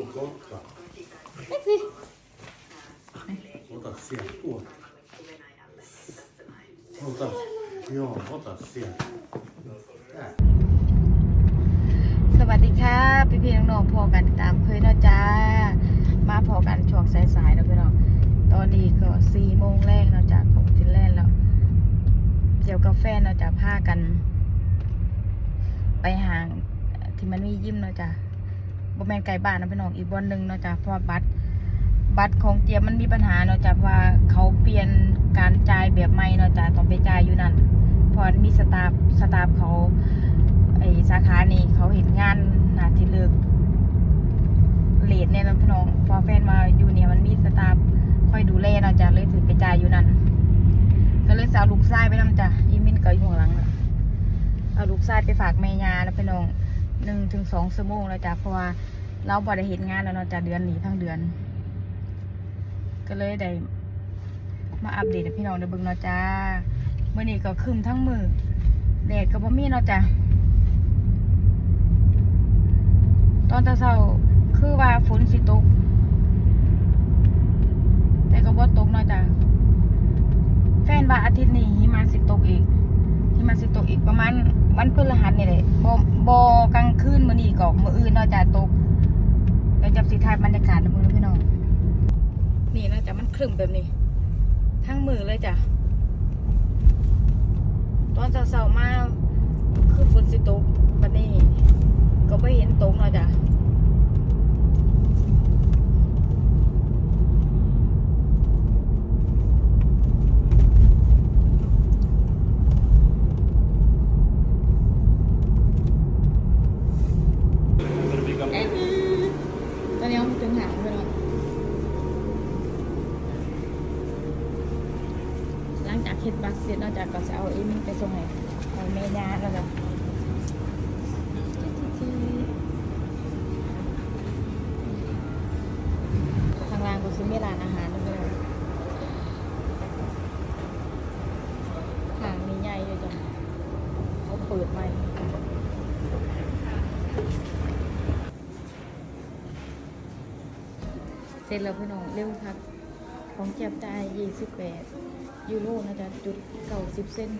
48. ไม่สิ Ota sieltä tuo. Ota, joo, ota sieltä. Tää. สวัสดีค่ะพี่พี่ๆน้องๆพอกันตามเคยนะจ้า มาพอกันช่วงสายๆเนาะพี่น้องตอนนี้ก็สี่โมงแรกนะจ้าของฟินแลนด์แล้วเจียวกาแฟเนาะจ้าพากัน ไปห่างที่มันมียิ้มนะจ้า บ่แม่นไกลบ้านนะพี่น้องอีกบอนหนึ่งเนาะจ้าเพราะว่าบัตรบัตรของเจียมมันมีปัญหาเนาะจ้าเพราะว่าเขาเปลี่ยนการจ่ายแบบใหม่เนาะจ้าต้องไปจ่ายอยู่นั่นพรมีสตาฟสตาฟเขาไอสาขานี่เขาเห็นงานนาที่เลิกเลดเนี่ยนะพี่น้องพอแฟนมาอยู่เนี่ยมันมีสตาฟคอยดูแลเนาะจ้ะเลยถือไปจ่ายอยู่นั่นก็เลยเอาลูกชายไปนำจ้ะอีมินก็อยู่ข้างหลังเอาลูกชายไปฝากแม่ยาแล้วพี่น้อง หนึ่งถึงสองชั่วโมงแล้วจ้ะเพราะว่าเราบ่ได้เห็นงานแล้วเนาะจ้ะเดือนนี้ทั้งเดือน ก็เลยได้มาอัปเดตให้พี่น้องได้เบิ่งเนาะจ้าเมื่อนี้ก็ครึมทั้งมือแดดก็บ่มีเนาะจ้ะตอนเช้าคือว่าฝนสิตก แต่ก็บ่ตกเนาะจ้ะแฟนว่าอาทิตย์นี้หิมะสิตกอีกหิมะสิตกอีกประมาณมันพฤหัสนี่แหละบ่บ่กลางคืนมื้อนี้ก็มื้ออื่นเนาะจ้ะตกเดี๋ยวจับสิถ่ายบรรยากาศมึงนะพี่น้อง นี่นะจ้ะมันครึ้มแบบนี้ ทั้งมือเลยจ้ะ ตอนเช้าๆมาคือฝนสิตกบัดนี้ ก็ไม่เห็นตรงเลยจ้ะ ตอนนี้ถึงหางไปแล้วหลัง จากเฮ็ดบักเสร็จนอกจากก็จะเอาเอ็มไปส่งให้ให้แม่ยาแล้วก็ทางล่างก็คือมีร้านอาหารด้วยทางมีใหญ่เลยจ้ะเขาเปิดใหม่เสร็จแล้วพี่น้องเร็วครับ ของเก็บได้ยี่สิบแปดยูโรนะจ๊ะจุดเก่าสิบเส้น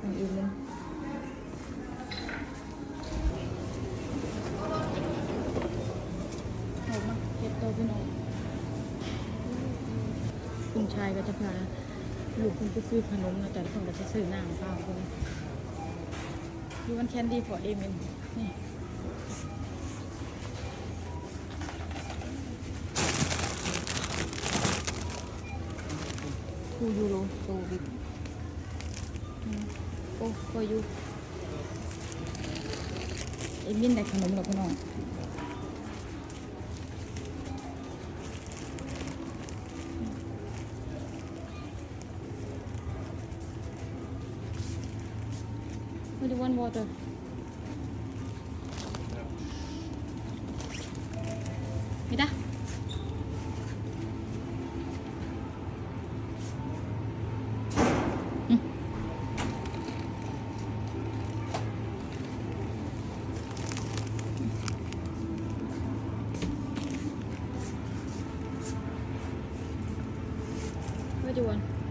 อันอีกนึงออกมากเก็บตัวพี่น้องคุณชายก็จะพาลูกคุณไปซื้อขนมนะจ๊ะแล้วคนก็จะซื้อน้ำเปล่าคนยูวันแคนดี้ฟอร์เอมินนี่ ทูยูโรโซบิกโอ้โคยูเอ็มยินได้ขนมแล้วพี่น้องไม่ได้วันวอเตอร์ one.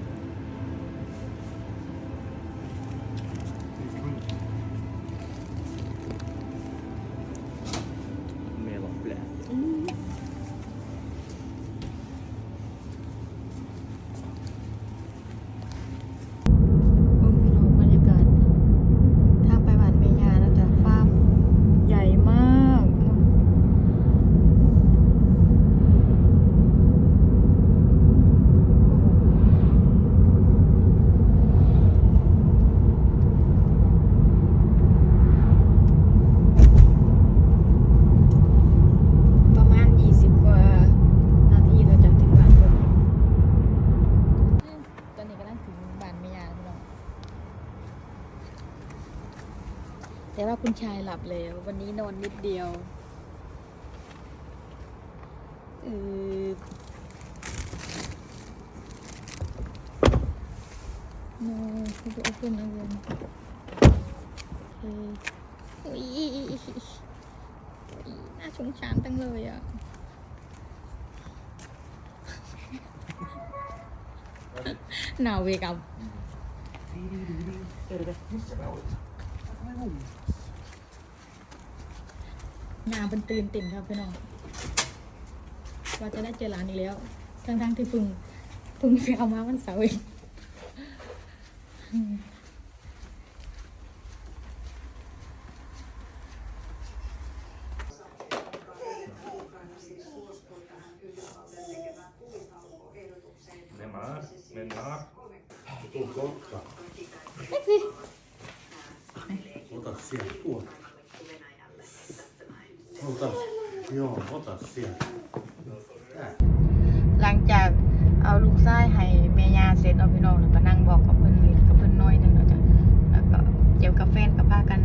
ชายหลับแล้ว วันนี้นอนนิดเดียวเออ no คุณจะ open again โอเคอุ้ยอุ๊ยน่าสงสารตั้งเลยอะหนาวเวกับห นาเป็นตื่นเต้นครับพี่น้องว่าจะได้เจอร้านนี้แล้ว ทั้งๆที่เพึ่งเพึ่งไปเอามาวันเสาร์เองอืม Neymar, Neymar. Tuu kohta. Ota sieltä tuota. Ota. Joo, ota sieltä. Tää. หลังจากเอาลูกไส้ให้เมยาเสร็จเอาพี่น้องแล้วก็นั่งบอกกับเพื่อนเล่นกับเพื่อนน้อยหนึงเนาะจ้ะแล้วก็เจียวกาแฟกับพากัน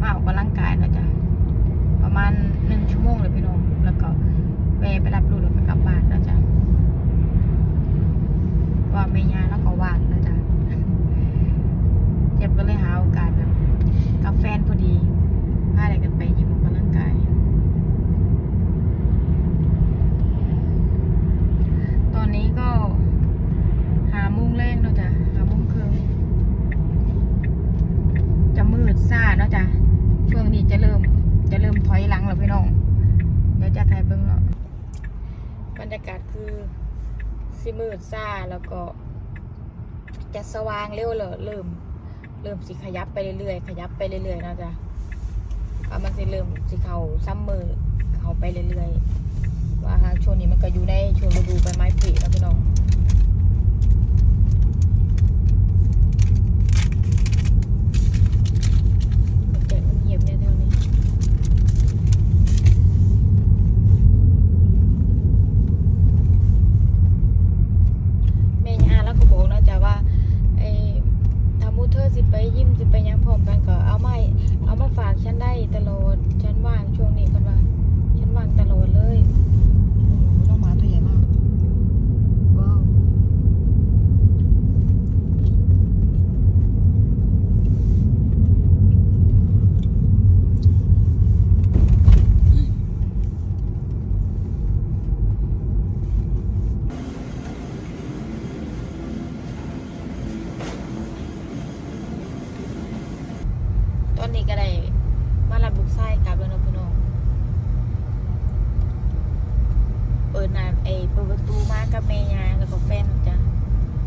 มาออกกำลังกายเนาะจ้ะประมาณหนึ่งชั่วโมงเลยพี่น้องแล้วก็แวะไปรับลูกแล้วก็กลับบ้านเนาะจ้ะว่าเมยาแล้วก็ว่างเนาะจ้ะเจ็บก็เลยหาโอกาสแบบกับแฟนพอดีพาอะไรกันไปยิมออกกำลังกาย ตอนนี้ก็หาโมุ้งแรกเนาะจ้ะหาโมุ้งครึ่งจะมืดซ่าเนาะจ้ะช่วงนี้จะเริ่ม จะเริ่มถอยหลังแล้วพี่น้อง เดี๋ยวจะถ่ายเบิ้งเนาะบรรยากาศคือสิมืดซ่าแล้วก็ จะสว่างเร็วเลยเริ่ม เริ่มสิขยับไปเรื่อยๆขยับไปเรื่อยๆเนาะจ๊ะว่ามันสิเริ่มสิเขาซ้ำมือเขาไปเรื่อยๆว่าช่วงนี้มันก็อยู่ในช่วงฤดูใบไม้ผลิแล้วพี่น้องมันจะเงียบเนี่ยแถวนี้ แม่ยาแล้วก็บอกเนาะจ้ะว่าไอ้ถ้ามูเธอสิไปยิ้มสิไปหยังพร้อมกันก็เอามาให้เอามาฝากฉันได้ตลอดฉันว่างช่วงนี้กันว่า ฉันว่างตลอดเลย โอ้โหน้องหมาตัวใหญ่มาก ว้าว ตอนนี้ก็ได้มารับลูกไส้กลับแล้วเนาะพี่น้อง เปิดน้ำเอยเปิดประตูมา กับเมยาแล้วก็แฟนจ้ะ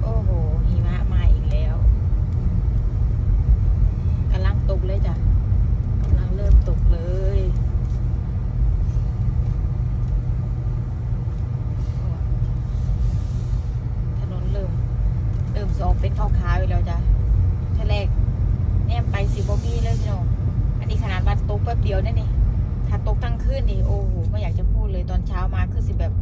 โอ้โหหิมะมาอีกแล้วกำลังตกเลยจ้ะกำลังเริ่มตกเลยถนนเริ่มเริ่มสอกเป็นขาวๆอีกแล้วจ้ะทะเลกแนมไปสิบมีเลยพี่น้องอันนี้ขนาดว่าตกแป๊บเดียวนั่นนี่ถ้าตกทั้งคืนนี่โอ้โหไม่อยากจะพูดเลยตอนเช้ามาคือสิแบบ